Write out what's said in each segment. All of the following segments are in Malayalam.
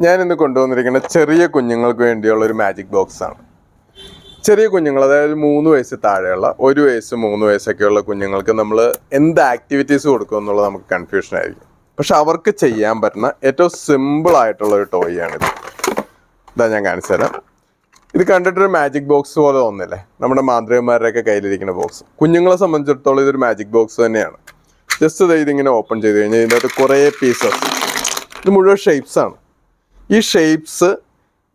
ഞാൻ ഇന്ന് കൊണ്ടുവന്നിരിക്കുന്ന ചെറിയ കുഞ്ഞുങ്ങൾക്ക് വേണ്ടിയുള്ള ഒരു മാജിക് ബോക്സ് ആണ്. ചെറിയ കുഞ്ഞുങ്ങൾ അതായത് മൂന്ന് വയസ്സ് താഴെയുള്ള ഒരു വയസ്സ് മൂന്ന് വയസ്സൊക്കെയുള്ള കുഞ്ഞുങ്ങൾക്ക് നമ്മൾ എന്ത് ആക്ടിവിറ്റീസ് കൊടുക്കും എന്നുള്ളത് നമുക്ക് കൺഫ്യൂഷൻ ആയിരിക്കും. പക്ഷെ അവർക്ക് ചെയ്യാൻ പറ്റുന്ന ഏറ്റവും സിമ്പിൾ ആയിട്ടുള്ള ഒരു ടോയ് ആണിത്. ഇതാ ഞാൻ കാണിച്ചു തരാം. ഇത് കണ്ടിട്ടൊരു മാജിക് ബോക്സ് പോലെ തോന്നില്ലേ നമ്മുടെ മാന്ത്രികന്മാരുടെയൊക്കെ കയ്യിലിരിക്കുന്ന ബോക്സ് കുഞ്ഞുങ്ങളെ സംബന്ധിച്ചിടത്തോളം ഇതൊരു മാജിക് ബോക്സ് തന്നെയാണ്. ജസ്റ്റ് ഇത് ഇതിങ്ങനെ ഓപ്പൺ ചെയ്ത് കഴിഞ്ഞാൽ ഇതിന്റെ അകത്ത് കുറേ പീസസ് ഇത് മുഴുവൻ ഷേപ്സ് ആണ്. ഈ ഷേപ്സ്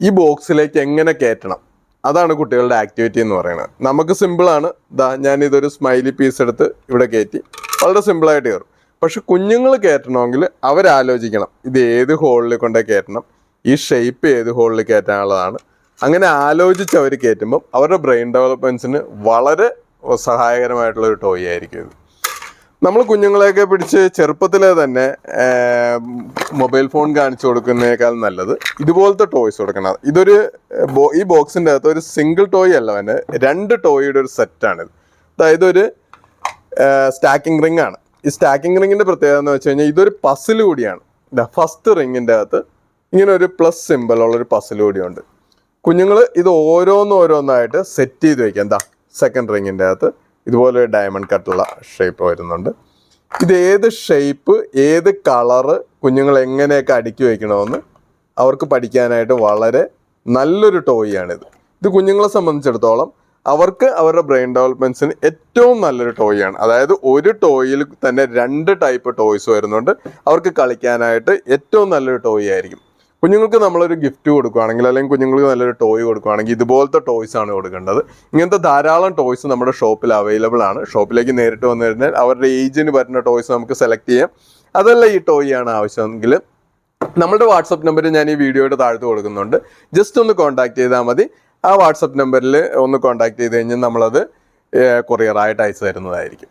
ഈ ബോക്സിലേക്ക് എങ്ങനെ കയറ്റണം? അതാണ് കുട്ടികളുടെ ആക്ടിവിറ്റി എന്ന് പറയുന്നത്. നമുക്ക് സിമ്പിളാണ് ദാ ഇതൊരു സ്മൈലി പീസ് എടുത്ത് ഇവിടെ കയറ്റി. വളരെ സിമ്പിളായിട്ട് കയറും. പക്ഷെ കുഞ്ഞുങ്ങൾ കയറ്റണമെങ്കിൽ അവരാലോചിക്കണം. ഇത് ഏത് ഹോളിൽ കൊണ്ടേ കയറ്റണം? ഈ ഷേപ്പ് ഏത് ഹോളിൽ കയറ്റാനുള്ളതാണ്. അങ്ങനെ ആലോചിച്ച് അവർ കയറ്റുമ്പം അവരുടെ ബ്രെയിൻ ഡെവലപ്മെന്റ്സിന് വളരെ സഹായകരമായിട്ടുള്ള ഒരു ടോയ് ആയിരിക്കും ഇത്. നമ്മൾ കുഞ്ഞുങ്ങളെയൊക്കെ പിടിച്ച് ചെറുപ്പത്തിലെ തന്നെ മൊബൈൽ ഫോൺ കാണിച്ചു കൊടുക്കുന്നതിനേക്കാൾ നല്ലത് ഇതുപോലത്തെ ടോയ്സ് കൊടുക്കണം. ഇതൊരു ഈ ബോക്സിന്റെ അകത്ത് ഒരു സിംഗിൾ ടോയ് അല്ല തന്നെ രണ്ട് ടോയുടെ ഒരു സെറ്റാണിത്. അതായത് ഒരു സ്റ്റാക്കിംഗ് റിംഗ് ആണ്. ഈ സ്റ്റാക്കിംഗ് റിങ്ങിന്റെ പ്രത്യേകത എന്ന് വെച്ച് കഴിഞ്ഞാൽ ഇതൊരു പസിൽ കൂടിയാണ്. ഫസ്റ്റ് റിങ്ങിന്റെ അകത്ത് ഇങ്ങനെ ഒരു പ്ലസ് സിമ്പിൾ ഉള്ള ഒരു പസിൽ കൂടിയുണ്ട്. കുഞ്ഞുങ്ങൾ ഇത് ഓരോന്നോരോന്നായിട്ട് സെറ്റ് ചെയ്ത് വെക്കാം. എന്താ സെക്കൻഡ് റിങ്ങിന്റെ അകത്ത് ഇതുപോലെ ഡയമണ്ട് കട്ടുള്ള ഷേപ്പ് വരുന്നുണ്ട്. ഇത് ഏത് ഷേപ്പ് ഏത് കളറ് കുഞ്ഞുങ്ങൾ എങ്ങനെയൊക്കെ അടുക്കി വയ്ക്കണമെന്ന് അവർക്ക് പഠിക്കാനായിട്ട് വളരെ നല്ലൊരു ടോയ് ആണിത്. ഇത് കുഞ്ഞുങ്ങളെ സംബന്ധിച്ചിടത്തോളം അവർക്ക് അവരുടെ ബ്രെയിൻ ഡെവലപ്മെൻസിന് ഏറ്റവും നല്ലൊരു ടോയ് ആണ്. അതായത് ഒരു ടോയിൽ തന്നെ രണ്ട് ടൈപ്പ് ടോയ്സ് വരുന്നുണ്ട്. അവർക്ക് കളിക്കാനായിട്ട് ഏറ്റവും നല്ലൊരു ടോയ് ആയിരിക്കും. കുഞ്ഞുങ്ങൾക്ക് നമ്മളൊരു ഗിഫ്റ്റ് കൊടുക്കുകയാണെങ്കിൽ അല്ലെങ്കിൽ കുഞ്ഞുങ്ങൾക്ക് നല്ലൊരു ടോയ് കൊടുക്കുകയാണെങ്കിൽ ഇതുപോലത്തെ ടോയ്സ് ആണ് കൊടുക്കേണ്ടത്. ഇങ്ങനത്തെ ധാരാളം ടോയ്സ് നമ്മുടെ ഷോപ്പിൽ അവൈലബിൾ ആണ്. ഷോപ്പിലേക്ക് നേരിട്ട് വന്നു കഴിഞ്ഞാൽ അവരുടെ ഏജിന് പറ്റുന്ന ടോയ്സ് നമുക്ക് സെലക്ട് ചെയ്യാം. അതല്ല ഈ ടോയ് ആണ് ആവശ്യമെങ്കിൽ നമ്മുടെ വാട്സപ്പ് നമ്പർ ഞാൻ ഈ വീഡിയോയുടെ താഴത്ത് കൊടുക്കുന്നുണ്ട്. ജസ്റ്റ് ഒന്ന് കോൺടാക്ട് ചെയ്താൽ മതി. ആ വാട്സപ്പ് നമ്പറിൽ ഒന്ന് കോൺടാക്ട് ചെയ്ത് കഴിഞ്ഞാൽ നമ്മളത് കൊറിയറായിട്ട് അയച്ചു തരുന്നതായിരിക്കും.